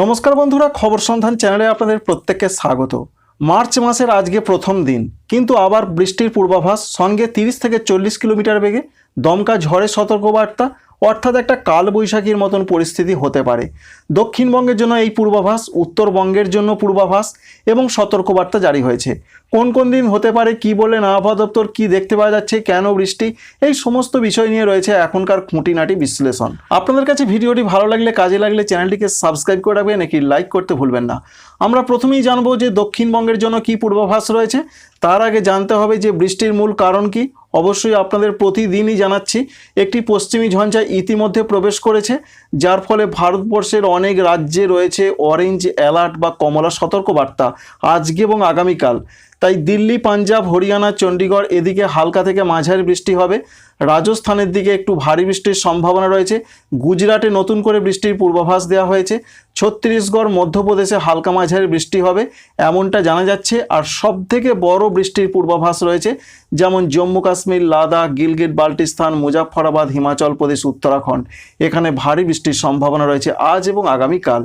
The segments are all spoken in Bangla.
নমস্কার বন্ধুরা, খবর সন্ধান চ্যানেলে আপনাদের প্রত্যেককে স্বাগত। মার্চ মাসের আজকে প্রথম দিন, কিন্তু আবার বৃষ্টির পূর্বাভাস, সঙ্গে তিরিশ থেকে চল্লিশ কিলোমিটার বেগে দমকা ঝড়ের সতর্কবার্তা অর্থাৎ একটা কালবৈশাখীর মতন পরিস্থিতি হতে পারে। দক্ষিণবঙ্গের জন্য এই পূর্বাভাস, উত্তরবঙ্গের জন্য পূর্বাভাস এবং সতর্কবার্তা জারি হয়েছে। কোন কোন দিন হতে পারে, কি বললেন আবহাওয়া দপ্তর কি দেখতে পাওয়া যাচ্ছে, কেন বৃষ্টি, এই সমস্ত বিষয় নিয়ে রয়েছে এখনকার খুঁটিনাটি বিশ্লেষণ। আপনাদের কাছে ভিডিওটি ভালো লাগলে, কাজে লাগলে চ্যানেলটিকে সাবস্ক্রাইব করে রাখবেন নাকি লাইক করতে ভুলবেন না। আমরা প্রথমেই জানব যে দক্ষিণবঙ্গের জন্য কি পূর্বাভাস রয়েছে। তার আগে জানতে হবে যে বৃষ্টির মূল কারণ কি অবশ্যই আপনাদের প্রতিদিনই জানাচ্ছি, একটি পশ্চিমী ঝঞ্ঝা ইতিমধ্যে প্রবেশ করেছে, যার ফলে ভারতবর্ষের অনেক রাজ্যে রয়েছে অরেঞ্জ অ্যালার্ট বা কমলা সতর্কবার্তা। আজকে এবং আগামীকাল। তাই দিল্লি, পাঞ্জাব, হরিয়ানা চণ্ডীগড় এদিকে হালকা থেকে মাঝারি বৃষ্টি হবে। রাজস্থানের দিকে একটু ভারী বৃষ্টির সম্ভাবনা রয়েছে। গুজরাটে নতুন করে বৃষ্টির পূর্বাভাস দেওয়া হয়েছে। ছত্তিশগড়, মধ্যপ্রদেশে হালকা মাঝারি বৃষ্টি হবে, এমনটা জানা যাচ্ছে। আর সব থেকে বড় বৃষ্টির পূর্বাভাস রয়েছে, যেমন জম্মু কাশ্মীর, লাদাখ, গিলগিট, বাল্টিস্তান, মুজাফফরাবাদ, হিমাচল প্রদেশ, উত্তরাখণ্ড। এখানে ভারী বৃষ্টির সম্ভাবনা রয়েছে আজ এবং আগামীকাল।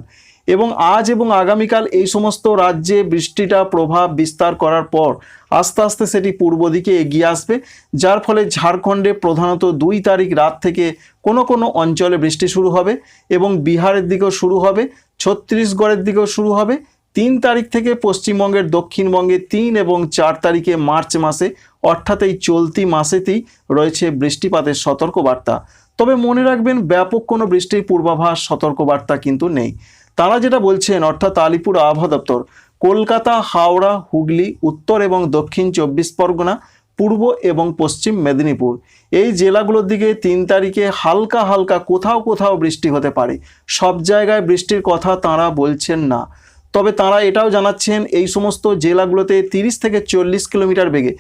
এবং আজ এবং আগামীকাল এই সমস্ত রাজ্যে বৃষ্টিটা প্রভাব বিস্তার করার পর আস্তে আস্তে সেটি পূর্ব দিকে এগিয়ে আসবে, যার ফলে ঝাড়খণ্ডে প্রধানত দুই তারিখ রাত থেকে কোনো কোনো অঞ্চলে বৃষ্টি শুরু হবে এবং বিহারের দিকেও শুরু হবে, ছত্তিশগড়ের দিকেও শুরু হবে। তিন তারিখ থেকে পশ্চিমবঙ্গের দক্ষিণবঙ্গে তিন এবং চার তারিখে মার্চ মাসে, অর্থাৎ এই চলতি মাসেতেই রয়েছে বৃষ্টিপাতের সতর্কবার্তা। তবে মনে রাখবেন, ব্যাপক কোনো বৃষ্টির পূর্বাভাস, সতর্কবার্তা কিন্তু নেই। তারা যেটা বলছেন, অর্থাৎ আলিপুর আবহাওয়া দপ্তর, কলকাতা, হাওড়া, হুগলি, উত্তর এবং দক্ষিণ চব্বিশ পরগনা, পূর্ব এবং পশ্চিম মেদিনীপুর। এই জেলাগুলোর দিকে তিন তারিখে হালকা হালকা কোথাও কোথাও বৃষ্টি হতে পারে। সব জায়গায় বৃষ্টির কথা তাঁরা বলছেন না। তবে তাঁরা এটাও জানাচ্ছেন, এই সমস্ত জেলাগুলোতে তিরিশ থেকে চল্লিশ কিলোমিটার বেগে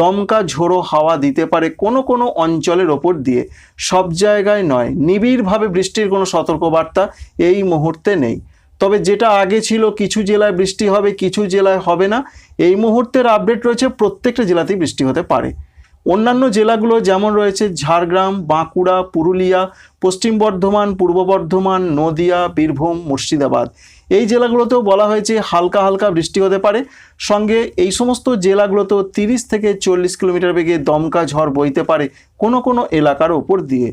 দমকা ঝোড়ো হাওয়া দিতে পারে কোনো কোনো অঞ্চলের ওপর দিয়ে। সব জায়গায় নয়, নিবিড়ভাবে বৃষ্টির কোনো সতর্কবার্তা এই মুহূর্তে নেই। তবে যেটা আগে ছিল কিছু জেলায় বৃষ্টি হবে, কিছু জেলায় হবে না, এই মুহূর্তের আপডেট রয়েছে প্রত্যেকটা জেলাতেই বৃষ্টি হতে পারে। অন্যান্য জেলাগুলো যেমন রয়েছে ঝাড়গ্রাম, বাঁকুড়া, পুরুলিয়া, পশ্চিম বর্ধমান, পূর্ব বর্ধমান, নদিয়া, বীরভূম, মুর্শিদাবাদ। এই জেলাগুলোতেও বলা হয়েছে হালকা হালকা বৃষ্টি হতে পারে। সঙ্গে এই সমস্ত জেলাগুলোতেও তিরিশ থেকে চল্লিশ কিলোমিটার বেগে দমকা ঝড় বইতে পারে কোনো কোনো এলাকার ওপর দিয়ে।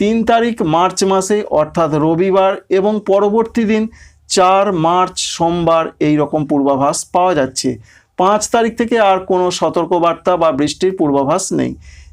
তিন তারিখ মার্চ মাসে, অর্থাৎ রবিবার এবং পরবর্তী দিন চার মার্চ সোমবার এই রকম পূর্বাভাস পাওয়া যাচ্ছে। পাঁচ তারিখ থেকে আর কোনো সতর্কবার্তা বা বৃষ্টির পূর্বাভাস নেই।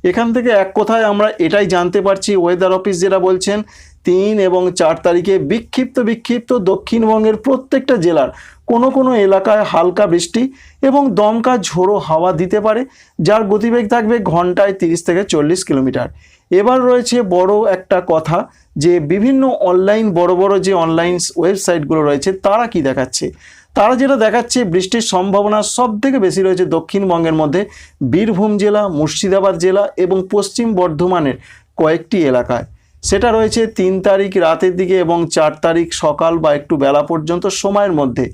এখান থেকে এক কথায় আমরা এটাই জানতে পারছি ওয়েদার অফিস যেটা বলছেন তিন এবং চার তারিখে বিক্ষিপ্ত বিক্ষিপ্ত দক্ষিণবঙ্গের প্রত্যেকটা জেলার কোনো কোনো এলাকায় হালকা বৃষ্টি এবং দমকা ঝোড়ো হাওয়া দিতে পারে, যার গতিবেগ থাকবে ঘন্টায় তিরিশ থেকে চল্লিশ কিলোমিটার। এবার রয়েছে বড় একটা কথা যে বিভিন্ন অনলাইন বড় বড় যে অনলাইন ওয়েবসাইটগুলো রয়েছে, তারা কি দেখাচ্ছে? তারা যেটা দেখাচ্ছে, বৃষ্টির সম্ভাবনা সব থেকে বেশি রয়েছে দক্ষিণবঙ্গের মধ্যে। বীরভূম জেলা, মুর্শিদাবাদ জেলা এবং পশ্চিম বর্ধমানের কয়েকটি এলাকায়। সেটা রয়েছে তিন তারিখ রাতের দিকে এবং চার তারিখ সকাল বা একটু বেলা পর্যন্ত সময়ের মধ্যে।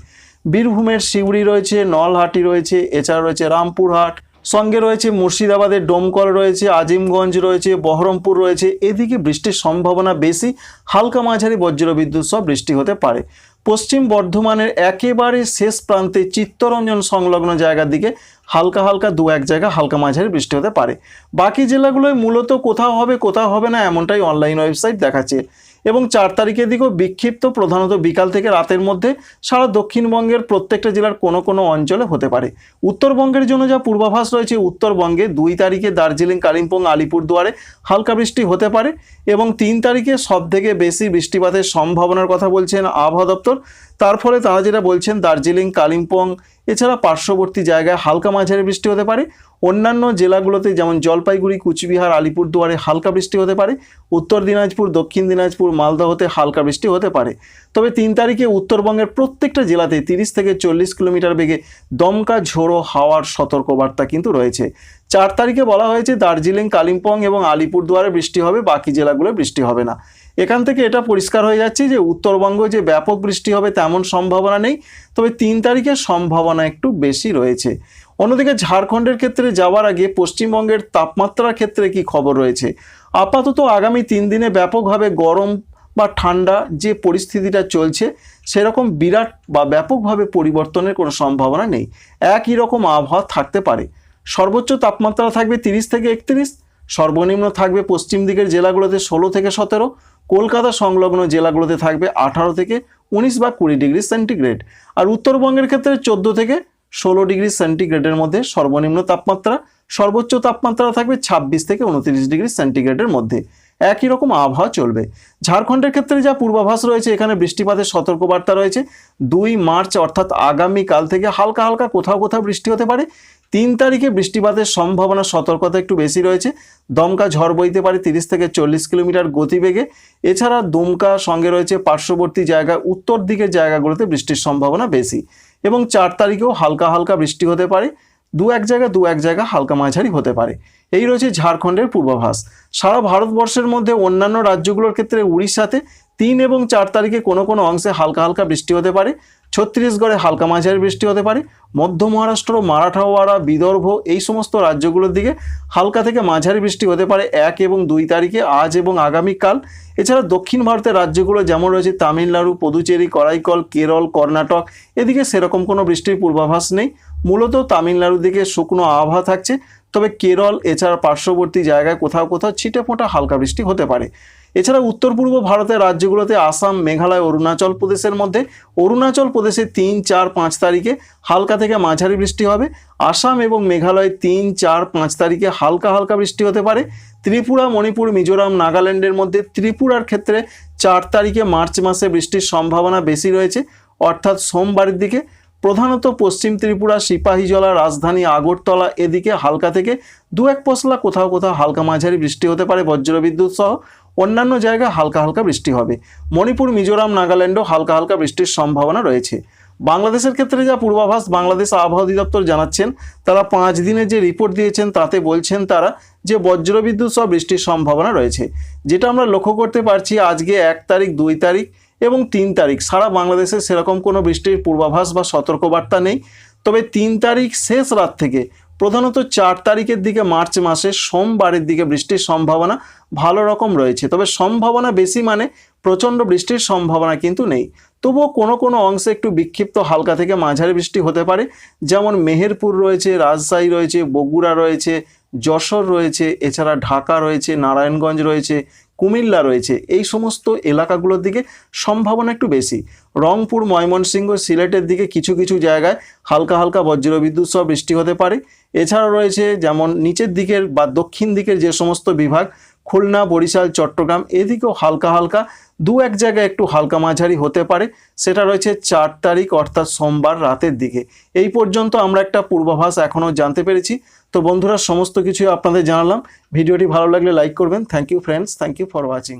বীরভূমের সিউড়ি রয়েছে, নলহাটি রয়েছে, এছাড়া রয়েছে রামপুরহাট, সঙ্গে রয়েছে মুর্শিদাবাদের ডোমকল রয়েছে, আজিমগঞ্জ রয়েছে, বহরমপুর রয়েছে। এদিকে বৃষ্টির সম্ভাবনা বেশি, হালকা মাঝারি বজ্রবিদ্যুৎ সব বৃষ্টি হতে পারে। পশ্চিম বর্ধমানের একেবারে শেষ প্রান্তে চিত্তরঞ্জন সংলগ্ন জায়গার দিকে হালকা হালকা দু এক জায়গা হালকা মাঝারি বৃষ্টি হতে পারে। বাকি জেলাগুলোয় মূলত কোথাও হবে কোথাও হবে না এমনটাই অনলাইন ওয়েবসাইট দেখাচ্ছে। এবং চার তারিখের দিকেও বিক্ষিপ্ত প্রধানত বিকাল থেকে রাতের মধ্যে সারা দক্ষিণবঙ্গের প্রত্যেকটা জেলার কোনো কোনো অঞ্চলে হতে পারে। উত্তরবঙ্গের জন্য যা পূর্বাভাস রয়েছে, উত্তরবঙ্গে দুই তারিখে দার্জিলিং, কালিম্পং, আলিপুরদুয়ারে হালকা বৃষ্টি হতে পারে এবং তিন তারিখে সব থেকে বেশি বৃষ্টিপাতের সম্ভাবনার কথা বলছেন আবহাওয়া দপ্তর। তার ফলে তারা যেটা বলছেন, দার্জিলিং, কালিম্পং, এছাড়া পার্শ্ববর্তী জায়গায় হালকা মাঝারি বৃষ্টি হতে পারে। অন্যান্য জেলাগুলোতে যেমন জলপাইগুড়ি, কুচবিহার, আলিপুরদুয়ারে হালকা বৃষ্টি হতে পারে। উত্তর দিনাজপুর, দক্ষিণ দিনাজপুর মালদহতে হালকা বৃষ্টি হতে পারে। তবে তিন তারিখে উত্তরবঙ্গের প্রত্যেকটা জেলাতে তিরিশ থেকে চল্লিশ কিলোমিটার বেগে দমকা, ঝোড়ো হাওয়ার সতর্কবার্তা কিন্তু রয়েছে। চার তারিখে বলা হয়েছে, দার্জিলিং, কালিম্পং এবং আলিপুরদুয়ারে বৃষ্টি হবে, বাকি জেলাগুলোয় বৃষ্টি হবে না। এখান থেকে এটা পরিষ্কার হয়ে যাচ্ছে যে উত্তরবঙ্গ যে ব্যাপক বৃষ্টি হবে তেমন সম্ভাবনা নেই, তবে তিন তারিখের সম্ভাবনা একটু বেশি রয়েছে। অন্যদিকে ঝাড়খণ্ডের ক্ষেত্রে যাওয়ার আগে পশ্চিমবঙ্গের তাপমাত্রার ক্ষেত্রে কি খবর রয়েছে? আপাতত আগামী তিন দিনে ব্যাপকভাবে গরম বা ঠান্ডা যে পরিস্থিতিটা চলছে, সেরকম বিরাট বা ব্যাপকভাবে পরিবর্তনের কোনো সম্ভাবনা নেই। একই রকম আবহাওয়া থাকতে পারে। সর্বোচ্চ তাপমাত্রা থাকবে তিরিশ থেকে একত্রিশ সর্বনিম্ন থাকবে পশ্চিম দিকের জেলাগুলোতে ষোলো থেকে সতেরো, কলকাতা সংলগ্ন জেলাগুলোতে থাকবে আঠারো থেকে উনিশ বা কুড়ি ডিগ্রি সেন্টিগ্রেড। আর উত্তরবঙ্গের ক্ষেত্রে চোদ্দ থেকে ষোলো ডিগ্রি সেন্টিগ্রেডের মধ্যে সর্বনিম্ন তাপমাত্রা, সর্বোচ্চ তাপমাত্রা থাকবে ছাব্বিশ থেকে উনত্রিশ ডিগ্রি সেন্টিগ্রেডের মধ্যে। একই রকম আবহাওয়া চলবে। ঝাড়খণ্ডের ক্ষেত্রে যা পূর্বাভাস রয়েছে, এখানে বৃষ্টিপাতের সতর্কবার্তা রয়েছে। দুই মার্চ, অর্থাৎ আগামীকাল থেকে হালকা হালকা কোথাও কোথাও বৃষ্টি হতে পারে। তিন তারিখে বৃষ্টিপাতের সম্ভাবনা সতর্কতা একটু বেশি রয়েছে। দমকা ঝড় বইতে পারে তিরিশ থেকে চল্লিশ কিলোমিটার গতিবেগে। এছাড়া দুমকা সঙ্গে রয়েছে পার্শ্ববর্তী জায়গা, উত্তর দিকের জায়গাগুলোতে বৃষ্টির সম্ভাবনা বেশি। এবং চার তারিখেও হালকা হালকা বৃষ্টি হতে পারে। দু এক জায়গা, দু এক জায়গা হালকা মাঝারি হতে পারে। এই রয়েছে ঝাড়খণ্ডের পূর্বাভাস। সারা ভারতবর্ষের মধ্যে অন্যান্য রাজ্যগুলোর ক্ষেত্রে উড়িষ্যাতে তিন এবং চার তারিখে কোনো কোনো অংশে হালকা হালকা বৃষ্টি হতে পারে। ছত্তিশগড়ে হালকা মাঝারি বৃষ্টি হতে পারে। মধ্য মহারাষ্ট্র, মারাঠাওয়াড়া, বিদর্ভ এই সমস্ত রাজ্যগুলোর দিকে হালকা থেকে মাঝারি বৃষ্টি হতে পারে এক এবং দুই তারিখে, আজ এবং আগামীকাল। এছাড়া দক্ষিণ ভারতের রাজ্যগুলো যেমন রয়েছে তামিলনাড়ু, পদুচেরি, করাইকল, কেরল, কর্ণাটক, এদিকে সেরকম কোনো বৃষ্টির পূর্বাভাস নেই। মূলত তামিলনাড়ুর দিকে শুকনো আবহাওয়া থাকছে, তবে কেরল, এছাড়া পার্শ্ববর্তী জায়গায় কোথাও কোথাও ছিটে ফোঁটা হালকা বৃষ্টি হতে পারে। এছাড়া উত্তর পূর্ব ভারতের রাজ্যগুলোতে আসাম, মেঘালয়, অরুণাচল প্রদেশের মধ্যে, অরুণাচল প্রদেশে তিন, চার, পাঁচ তারিখে হালকা থেকে মাঝারি বৃষ্টি হবে। আসাম এবং মেঘালয় তিন, চার, পাঁচ তারিখে হালকা হালকা বৃষ্টি হতে পারে। ত্রিপুরা, মণিপুর, মিজোরাম, নাগাল্যান্ডের মধ্যে ত্রিপুরার ক্ষেত্রে চার তারিখে মার্চ মাসে বৃষ্টির সম্ভাবনা বেশি রয়েছে। অর্থাৎ সোমবারের দিকে প্রধানত পশ্চিম ত্রিপুরা সিপাহীজলা রাজধানী আগরতলা এদিকে হালকা থেকে দু এক পশলা কোথাও কোথাও হালকা মাঝারি বৃষ্টি হতে পারে বজ্রবিদ্যুৎ সহ। অন্যান্য জায়গায় হালকা হালকা বৃষ্টি হবে। মণিপুর, মিজোরাম, নাগাল্যান্ডও হালকা হালকা বৃষ্টির সম্ভাবনা রয়েছে। বাংলাদেশের ক্ষেত্রে যা পূর্বাভাস বাংলাদেশ আবহাওয়া অধিদপ্তর জানাচ্ছেন, তারা পাঁচ দিনের যে রিপোর্ট দিয়েছেন, তাতে বলছেন তারা যে বজ্রবিদ্যুৎ সহ বৃষ্টির সম্ভাবনা রয়েছে। যেটা আমরা লক্ষ্য করতে পারছি আজকে এক তারিখ, দুই তারিখ এবং তিন তারিখ। সারা বাংলাদেশে সেরকম কোনো বৃষ্টির পূর্বাভাস বা সতর্কবার্তা নেই। তবে তিন তারিখ শেষ রাত থেকে প্রধানত চার তারিখের দিকে মার্চ মাসে, সোমবারের দিকে বৃষ্টির সম্ভাবনা ভালো রকম রয়েছে। তবে সম্ভাবনা বেশি মানে প্রচণ্ড বৃষ্টির সম্ভাবনা কিন্তু নেই। তবুও কোনো কোনো অংশে একটু বিক্ষিপ্ত হালকা থেকে মাঝারি বৃষ্টি হতে পারে। যেমন মেহেরপুর রয়েছে, রাজশাহী রয়েছে, বগুড়া রয়েছে, যশোর রয়েছে, এছাড়া ঢাকা রয়েছে, নারায়ণগঞ্জ রয়েছে কুমিল্লা রয়েছে। এই সমস্ত এলাকাগুলোর দিকে সম্ভাবনা একটু বেশি। রংপুর, ময়মনসিংহ, সিলেটের দিকে কিছু কিছু জায়গায় হালকা হালকা বজ্রবিদ্যুৎ সহ বৃষ্টি হতে পারে। এছাড়া রয়েছে যেমন নিচের দিকের বা দক্ষিণ দিকের যে সমস্ত বিভাগ খুলনা, বরিশাল, চট্টগ্রাম এদিকেও হালকা হালকা, দু এক জায়গায় একটু হালকা মাঝারি হতে পারে। সেটা রয়েছে চার তারিখ, অর্থাৎ সোমবার রাতের দিকে। এই পর্যন্ত আমরা একটা পূর্বাভাস এখনও জানতে পেরেছি। তো বন্ধুরা, সমস্ত কিছুই আপনাদের জানালাম। ভিডিওটি ভালো লাগলে লাইক করবেন। Thank you friends thank you for watching